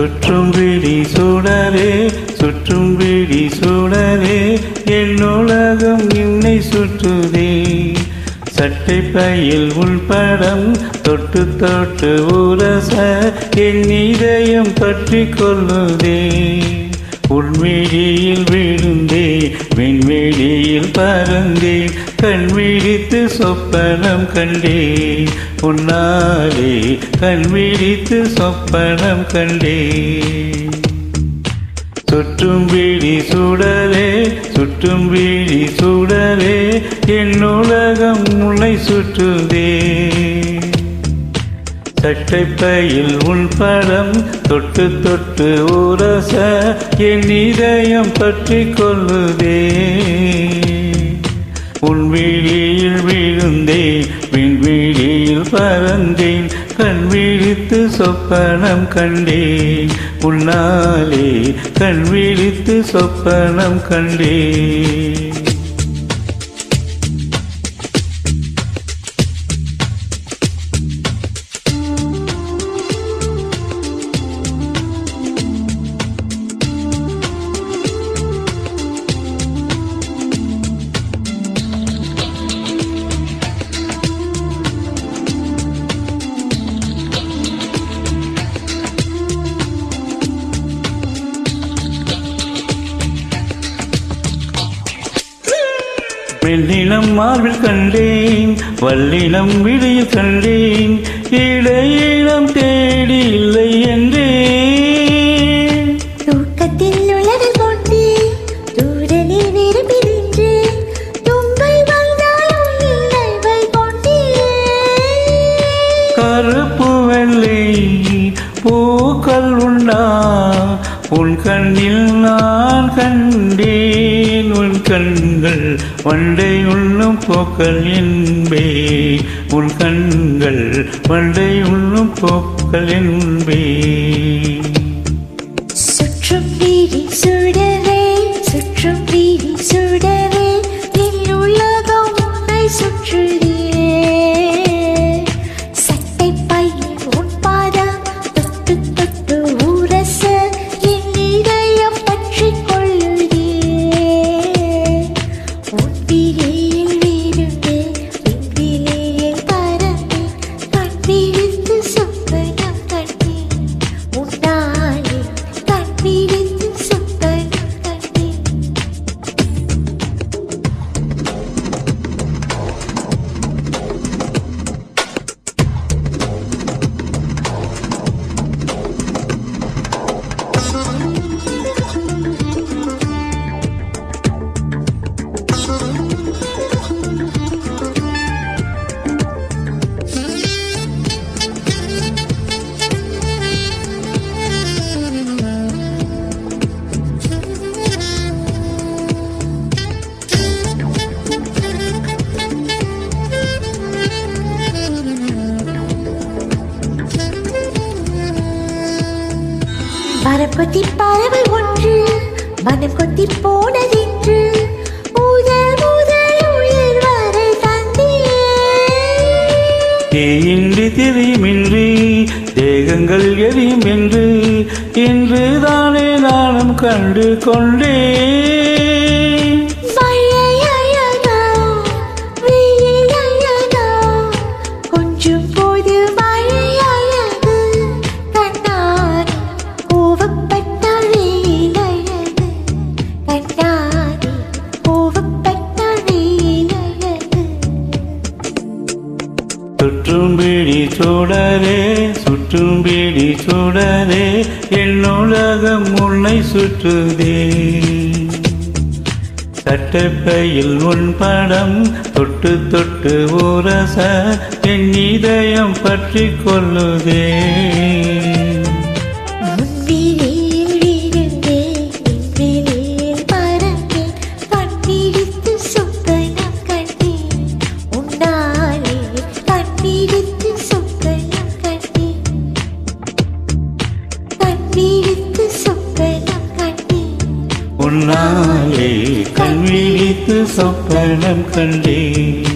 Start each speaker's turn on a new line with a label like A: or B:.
A: சுற்றும் விழி சுடரே சுற்றும் விழி சுடரே என் உலகம் என்னை சுற்றுதே. சட்டை பையில் உள்படம் தொட்டு தொட்டு உரச என் இதயம் பற்றி கொள்ளுதே. உள்வெளியில் விழுந்தேன் விண்வெளியில் பறந்தேன் கண் விழித்து சொப்பனம் கண்டேன் உன்னாலே கண் விழித்து சொப்பனம் கண்டேன் சுற்றும் வீடி சுடரே சுற்றும் வீடி சுடரே என் உலகம் உன்னை சுற்றுதே சட்டைப்பையில் உன் படம் தொட்டு தொட்டு உரச என் இதயம் பற்றி கொள்ளுதே. உன் விழியில் விழுந்தேன் விண்வெளியில் பறந்தேன் கண் விழித்து சொப்பனம் கண்டேன். உன்னாலே கண் விழித்து சொப்பனம் கண்டேன். மெல்லினம் மார்பில் கண்டேன் வல்லினம் விழியில் கண்டேன் இடையிடம் தேடி இல்லை என்றேன்.
B: தூக்கத்தில் உலகில் கொண்டு தூரலில் விரும்பி நின்று தும்பை வந்தாலும் இணைவை கொண்டே
A: கருப்பு வெள்ளை பூக்கள் உண்டா உன் கண்ணில் கண்டேன் கண்கள் வண்டை உள்ளும் போக்கள் என்பே. உன் கண்கள் வண்டை உள்ளும் போக்கள் என்பே.
B: சுற்றும் வீதி சுடரே சுற்றும் வீதி சுடரே கொத்தி பறவை ஒன்று மனம் கொத்தி போனதென்று. முதல் முதல் உயிர் வரை தந்தேன்.
A: தீயின்றி திரியுமின்றி தேகங்கள் எரியும் என்று இன்று தானே நானும் கண்டு கொண்டேன். சுற்றும் பிடி சுடரே என் உலகம் உன்னை சுற்றுதே. சட்டப்பையில் உன் படம் தொட்டு தொட்டு ஊரச என் இதயம் பற்றி கொள்ளுதே.
B: கண்டேன்.
A: உன்னாலே கண் விழித்து சொப்பனம் கண்டேன்